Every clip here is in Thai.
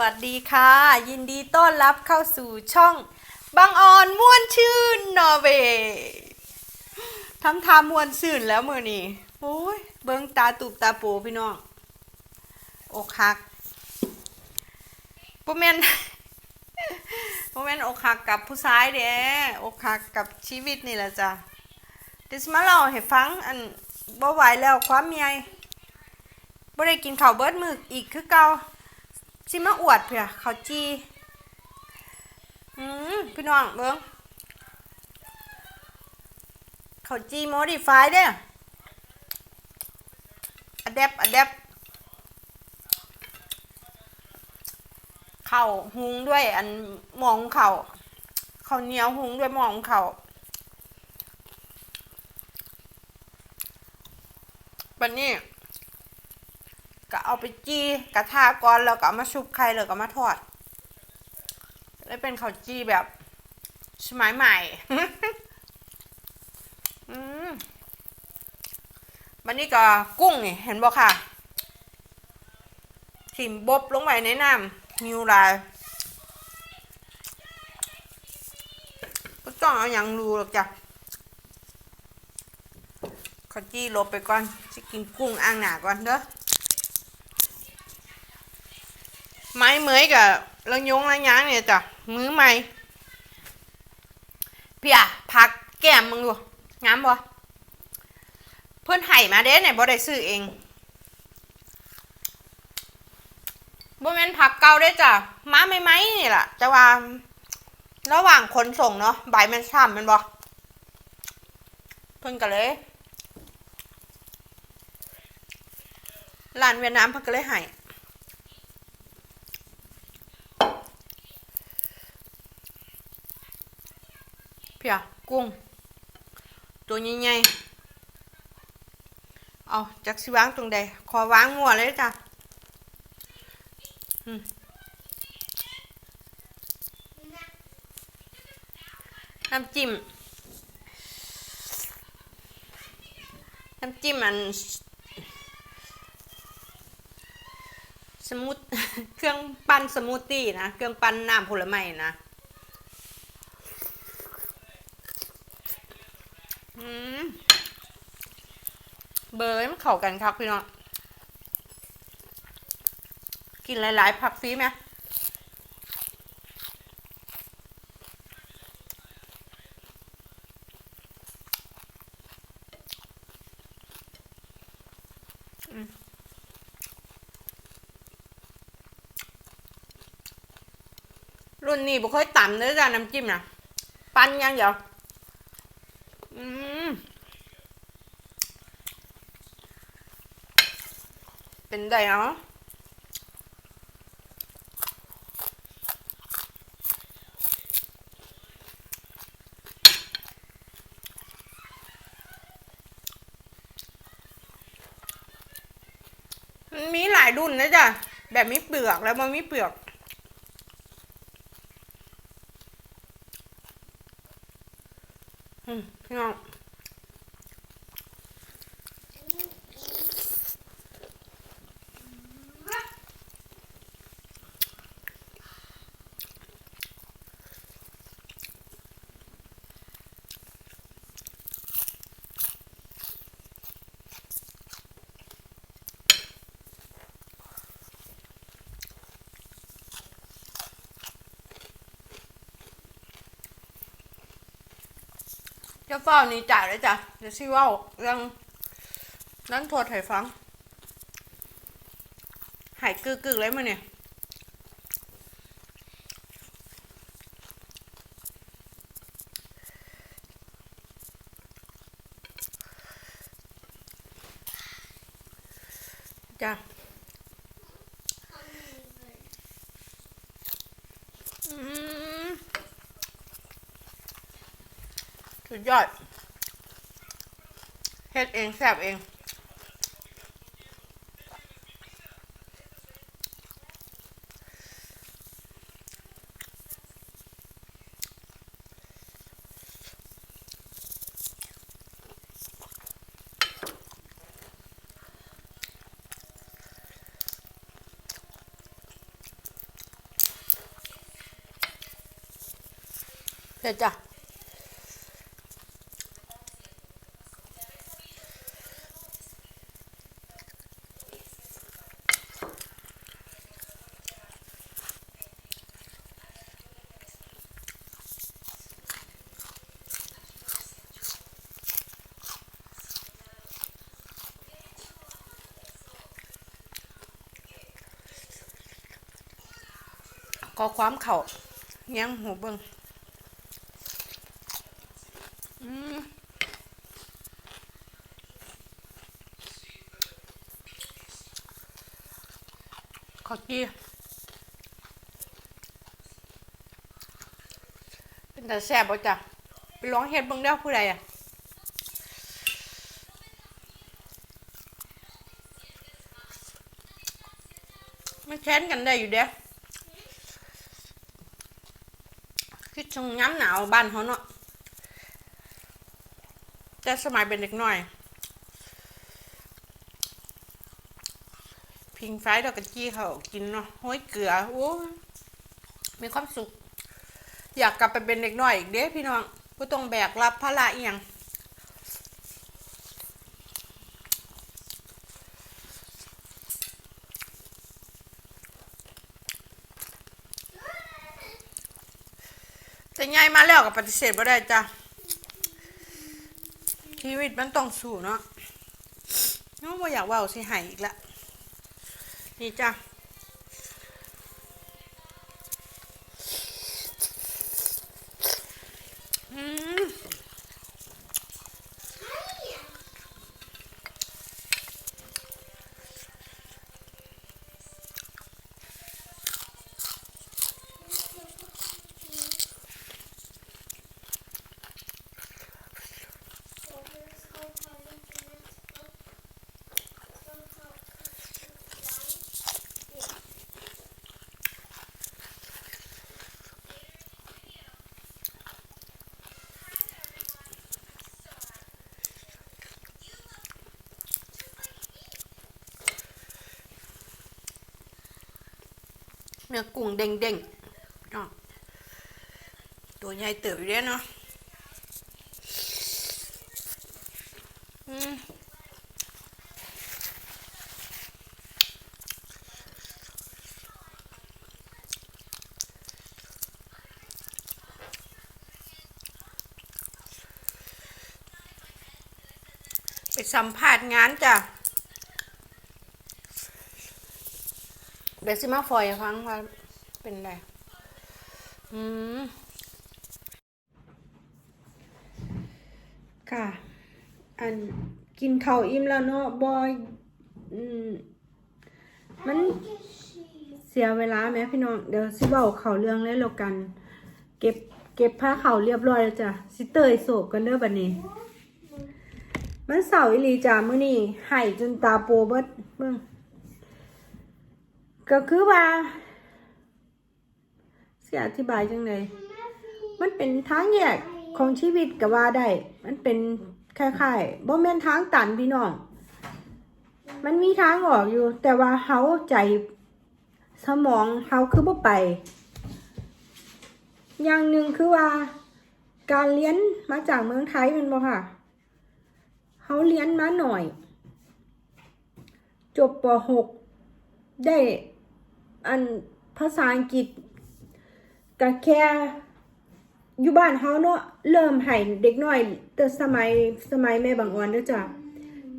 วัสดีค่ะ ยินดีต้อนรับเข้าสู่ช่องบางออนม่วนชื่นนอร์เวย์ทำทามวนชื่นแล้วมือนี่โอ้ยเบิ้งตาตูบตาโปพี่น้องอกหักโมเมนโมเมนอกหักกับผู้ชายเด้อกหักกับชีวิตนี่แหละจ้ะเดิสมาเล่าให้ฟังอันบ่ไหวแล้วความเมียบ่ได้กินข้าวเบิดมืออีกคือเก่า สิมาอวดเพื่อเขาจีอืมพี่น้องเบิ้งเขาจีโมดิฟายเด้ออะแดปอะแดปเข่าหุงด้วยอันมองเข่าเขาเหนียวหุงด้วยมองเข่าบันนี้ ก็เอาไปจี้กระทะก่อนแล้วก็มาชุบไข่แล้วก็มาทอดได้เป็นข้าวจี้แบบสมัยใหม่ อืมวันนี้ก็กุ้งนี่เห็นบ่ค่ะถิ่มบบลงไปในน้ำมิวลายก็ต้องเอาอย่างรูหรอกจ้ะข้าวจี้ลบไปก่อนจะกินกุ้งอ่างหนาก่อนเด้อ ไม้เมยกับลังยงลังยางเนี่ยจ้ะมือใหม่พี่อะพักแก้มมึงดูงามบ่เพื่อนไห่มาเด้เนี่ยบ่ได้ซื้อเองบ่แม่นผักเก่าได้จ้ะมาไม่ไหมนี่ล่ะจะว่าระหว่างขนส่งเนาะใบมันฉ่ำแมันบ่เพิ่นก็เลยร้านเวียดนามเพิ่นก็เลยให้ พียกุ้ง ตัวใหญ่ๆเอาจากสิวางตรงใดขอวางงัวเลยจ้ะน้ำจิ้มน้ำจิ้มอันสมูทเครื่องปั้นสมูทตี้นะ เครื่องปั้นน้ำผลไม้นะ อืม เบอร์มันเข้ากันครับพี่น้อง กินหลาย ๆ ผักฟรีไหมรุ่นนี้บ่ค่อยต่ำเลยจ้ะน้ำจิ้มนะ ปั้นยังเดียวอืม เป็นไงเนาะมันมีหลายรุ่นนะจ๊ะ แบบมีเปลือกแล้วมันมีเปลือก อืมพี่ จ้าเฝ้านี้จ่ายเลยจ้ะเดี๋ยวชื่อว่าเรื่องนั้นโทษให้ฟัง หายกึกกึกๆเลยมั้ยเนี่ย สุดยอดเฮ็ดเองแซ่บเองเผ็ดจ้ะ ก็ความเข่าเงี้ยงหูเบิงอืมขอกี้เป็นแต่แซ่บบ่จ้ะไปลองเฮ็ดเบิ่งเด้อผู้ใดอะมันแค้นกันได้อยู่เด้อ คิดชงย้ำหนาวบ้านเขาเนาะแต่สมัยเป็นเด็กน้อย พิงไฟดอกกระจี้เขากินเนาะห้อยเกลือโอ้มีความสุข อยากกลับไปเป็นเด็กน้อยอีกเด้พี่น้องก็ต้องแบกรับภาระเอียงแต่ยาย มาแล้วกับปฏิเสธไม่ได้จ้ะชีวิตมันต้องสู้เนาะน้องบ่อยากว่าสิหายอีกละนี่จ้ะอืม นื้อกุ้งเด้งๆเนาะตัวใหญ่เติบอยู่เด้เนาะไปสัมภาษณ์งานจ้ะ เดี๋ยวสิมาฟอยให้ฟังว่าเป็นไรอืมค่ะ อันกินข้าวอิ่มแล้วเนาะบอยอืมมันเสียเวลาไหมพี่น้องเดี๋ยวสิเบาเข่าเรื่องเลยแล้วกัน เก็บเก็บผ้าเข่าเรียบร้อยแล้วจ้ะสิเตยโศกกันเด้อบัดนี้ มันเสาร์อีหลีจ้ามื้อนี้ไห้จนตาโปเบิดเบิ่ง ก็คือว่าเสียอธิบายจังเลยมันเป็นทางแยกของชีวิตก็ว่าได้ มันเป็นคล้ายๆบ่แม่นทางตันพี่น้อง มันมีทางออกอยู่ แต่ว่าเฮาใจสมองเฮาคือบ่ไป อย่างหนึ่งคือว่า การเรียนมาจากเมืองไทยแมันบ่ค่ะเฮาเรียนมาหน่อย จบป .6 ได้ อันภาษาอังกฤษก็แค่อยู่บ้านเฮาเนาะเริ่มให้เด็กน้อย แต่สมัยสมัยแม่บางออนเด้อจ้ะ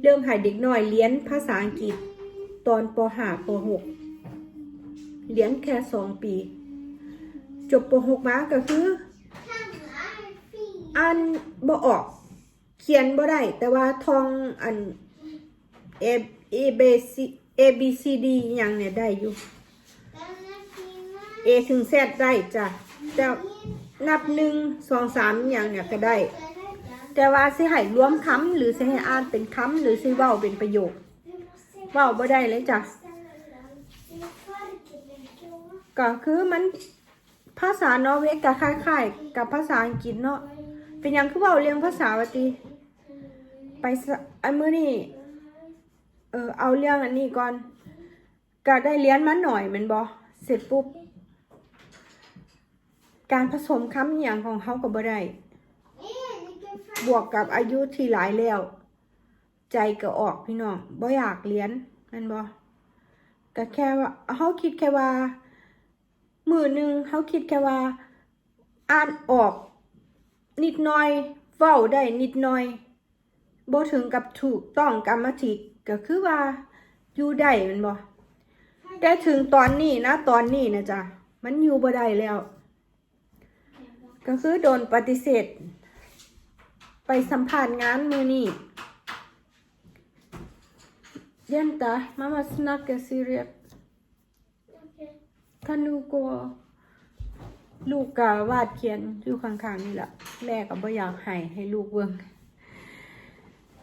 เริ่มให้เด็กน้อยเรียนภาษาอังกฤษ ตอนป .5 ป .6 เรียนแค่สองปี จบป .6 มาก็คืออ่านบ่ออก เขียนบ่ได้ แต่ว่าท่องอัน A A B C A B C D อย่างเนี่ยได้อยู่ A ถึง Z ได้จ้ะแต่นับหนึ่งสองสามอย่างเนี่ยก็ได้ แต่ว่าสิให้รวมคำหรือสิให้อ่านเป็นคำหรือสิเว้าเป็นประโยคเว้าบ่ได้เลยจ้ะก็คือมันภาษานอร์เวย์ก็คล้ายๆ กับภาษาอังกฤษเนาะเป็นหยังคือเว้าเรียงภาษาวติไปอันมื้อนี้เออเอาเรื่องอันนี้ก่อนก็ได้เรียนมาหน่อยแมันบ่เสร็จปุ๊บ การผสมคำอหย่างของเขาก็บ่ได้ บวกกับอายุที่หลายแล้ว ใจก็ออกพี่น้องบ่อยากเรียนม่นบ่ก็แค่ว่าเขาคิดแค่ว่า มือหนึ่งเขาคิดแค่ว่า อ่านออก นิดหน่อยเว้าได้นิดหน่อยบ่ถึงกับถูกต้องกรรมติกก็คือว่าอยู่ได้มันบ่แต่ถึงตอนนี้นะ ตอนนี้นะจ๊ะมันอยู่บ่ได้แล้ว ก็คือโดนปฏิเสธ ไปสัมภาษณ์งานมือนี่เยันตามามาสนักกซีเรียสคันดูกลัวลูกกาวาดเขียนอยู่ข้างๆนี่แหละแม่ก็บ่อยากให้ให้ลูกเบิ่ง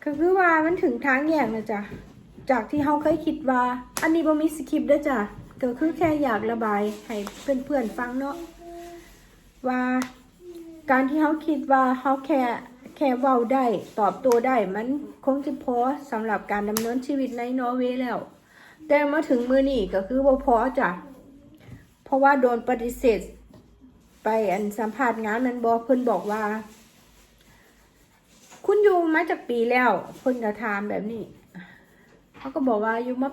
ก็คือว่ามันถึงทางแยกนะจ๊ะจากที่เขาเคยคิดว่า อันนี้บ่มีสคริปต์เด้อจ้ะก็คือแค่อยากระบายให้เพื่อนๆฟังเนาะว่า การที่เขาคิดว่าเขาแค่แค่เว้าได้ตอบโต้ได้มันคงจะพอสำหรับการดำเนินชีวิตในนอร์เวย์แล้ว แต่มาถึงมือนี่ก็คือบ่พอจ้ะเพราะว่าโดนปฏิเสธ ไปอันสัมภาษณ์งานนั้นบอกเพิ่นบอกว่า คุณอยู่มาจากปีแล้วเพิ่นก็ถามแบบนี้เขาก็บอกว่าอยู่มา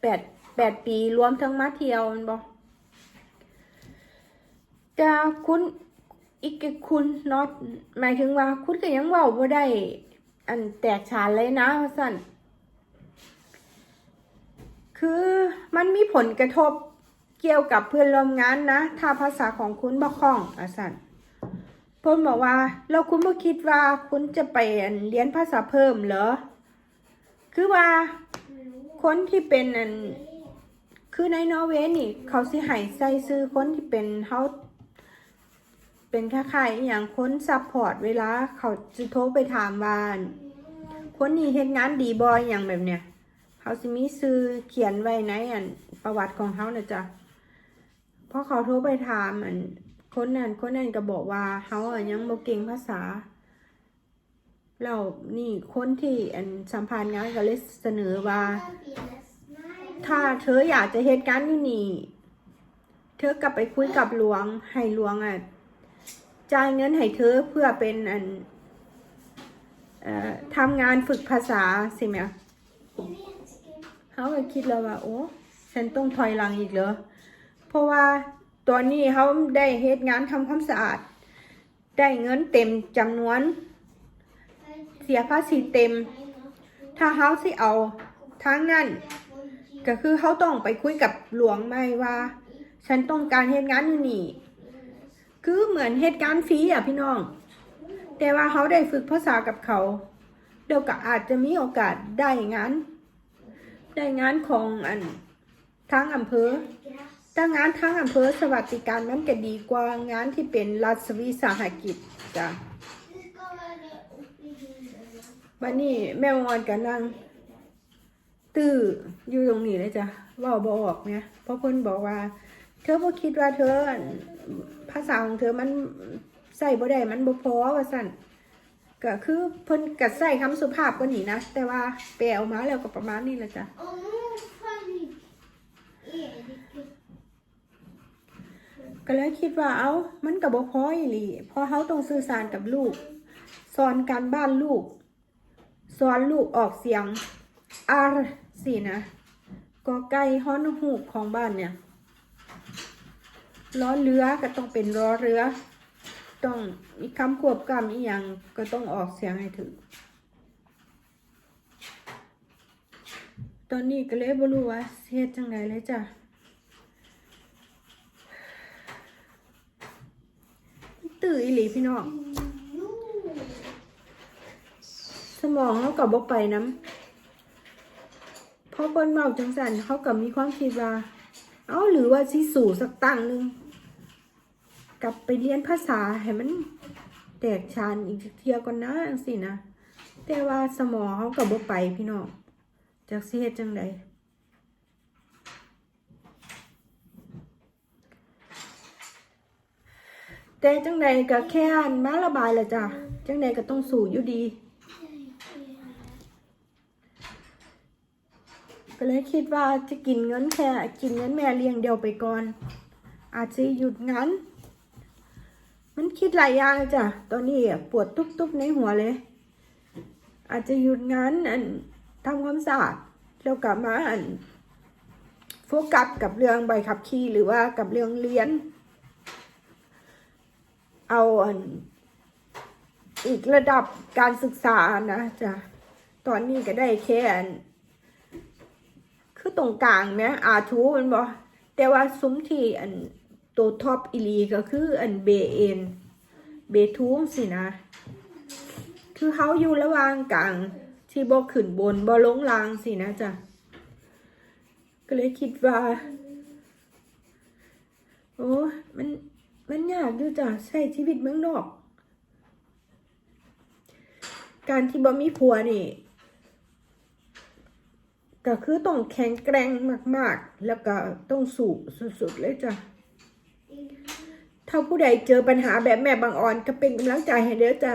แปดแปดปีรวมทั้งมาเที่ยวมันบอกแต่คุณ อีกคุณนอตหมายถึงว่าคุณก็ยังเว่าบ่ได้ อันแตกฉานเลยนะสั่นคือมันมีผลกระทบเกี่ยวกับเพื่อนร่วมงานนะ ถ้าภาษาของคุณบ่คล่องอสั่นเพิ่นบอกว่า เราคุณบ่คิดว่าคุณจะไปเรียนภาษาเพิ่มเหรอ คือว่าคนที่เป็นอันคือในนอร์เวย์นี่ เขาสิให้ใส่ซื้อคนที่เป็นเขา เป็นค่าขายอย่างคนซัพพอร์ตเวลาเขาจะโทรไปถามว่านคนนี้เฮ็ดงานดีบอยอย่างแบบเนี้ยเขาสิมีซื้อเขียนไว้ในอันประวัติของเขาเนะจ๊ะพอเขาโทรไปถามอันคนนั้นคนนั้นก็บอกว่าเขาอะยังบ่เก่งภาษาเรานี่คนที่อันสัมพันธ์งานก็เลยเสนอว่า ถ้าเธออยากจะเหตุการณ์อยู่นี่ เธอกลับไปคุยกับหลวงให้หลวงอะ จ่ายเงินให้เธอเพื่อเป็นอันอทำงานฝึกภาษาสิแม่เขาก็คิดแล้วว่า โอ้ฉันต้องถอยหลังอีกเหรอ เพราะว่าตอนนี้เขาได้เหตุงานทำความสะอาด ได้เงินเต็มจำนวน เสียภาษีเต็ม ถ้าเขาสิเอาทางนั้น ก็คือเขาต้องไปคุยกับหลวงไม่ว่า ฉันต้องการเหตุงานอยู่นี่ คือเหมือนเหตุการณ์ฟรีอะพี่น้อง แต่ว่าเขาได้ฝึกภาษากับเขา เดี๋ยวก็อาจจะมีโอกาสได้งาน ได้งานของอันทางอำเภอถ้างานทางอำเภอสวัสดิการมันก็ดีกว่างานที่เป็นรัฐวิสาหกิจจ้ะบันนี้แม่วอนกันนั่งตื้ออยู่ตรงนี้เลยจ้ะว่าบออกเนี่ยเพราะเพิ่นบอกว่า เธอบ่คิดว่าเธอ ภาษาของเธอมันใส่บ่ได้มันบ่พอว่าสั่นก็คือเพิ่นก็ใส่คำสุภาพกว่านี้นะ แต่ว่าแปลออกมาแล้วก็ประมาณนี้ละจ้ะก็เลยคิดว่าเอ้ามันก็บ่พออีหลีพราะเขาต้องสื่อสารกับลูก สอนการบ้านลูก สอนลูกออกเสียงอาร์สินะกอไก่ฮอนหูกของบ้านเนี่ย ล้อเรือก็ต้องเป็นล้อเรือ ต้องมีคำควบกำอีกอย่างก็ต้องออกเสียงให้ถึงตอนนี้ก็เลยบ่รู้ว่าเฮ็ดจังไดเลยจ้ะตื่นอีหลีพี่น้องสมองเขากับบ่ไปน้ำเพราะคนเมาจังสันเขากับมีความคิดว่า เอ้าหรือว่าสิสู่สักตั้งหนึ่งกลับไปเรียนภาษาให้มันแตกชานอีกเทียก่อนนะจังสินะแต่ว่าสมองเขากับบ่ไปพี่น้องจากเฮ็ดจังใดแต่จังใดก็แค่อันมาระบายละจ้ะจังใดก็ต้องสู่อยู่ดี ก็เลยคิดว่าจะกินเงินแค่กินเงินแม่เลี้ยงเดียวไปก่อน อาจจะหยุดงานมันคิดหลายอย่างจ้ะตอนนี้ปวดตุ๊บๆในหัวเลย อาจจะหยุดงานอันทำความสะอาดแล้วกลับมาอันโฟกัสกับเรื่องใบขับขี่หรือว่ากับเรื่องเรียน เอาอันอีกระดับการศึกษานะจ้ะตอนนี้ก็ได้แค่ คือตรงกลางไหมอาทูมันบอกแต่ว่าซุ้มที่อันตัวท็อปอีลีก็คืออันเบเอ็นเบทูงสินะ คือเขาอยู่ระหว่างกลางที่บอขึ้นบนบอลงล่างสินะจ๊ะก็เลยคิดว่า โอ้มันมันยากอยู่จ้ะใช้ชีวิตเมืองนอก การที่บ่มีผัวนี่ ก็คือต้องแข็งแกร่งมาก ๆ แล้วก็ต้องสู้สุด ๆ เลยจ้ะ ถ้าผู้ใดเจอปัญหาแบบแม่บางอ่อนก็เป็นกำลังใจให้เด้อจ้ะ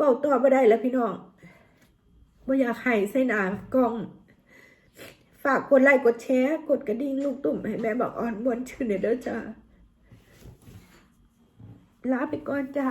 บอกต่อบ่ได้แล้วพี่น้องบ่อยากให้ใส่หนากล้อง ฝากกดไลค์กดแชร์กดกระดิ่งลูกตุ่มให้แม่บอกอ่อนบนชื่อเด้อจ้ะลาไปก่อนจ้ะ。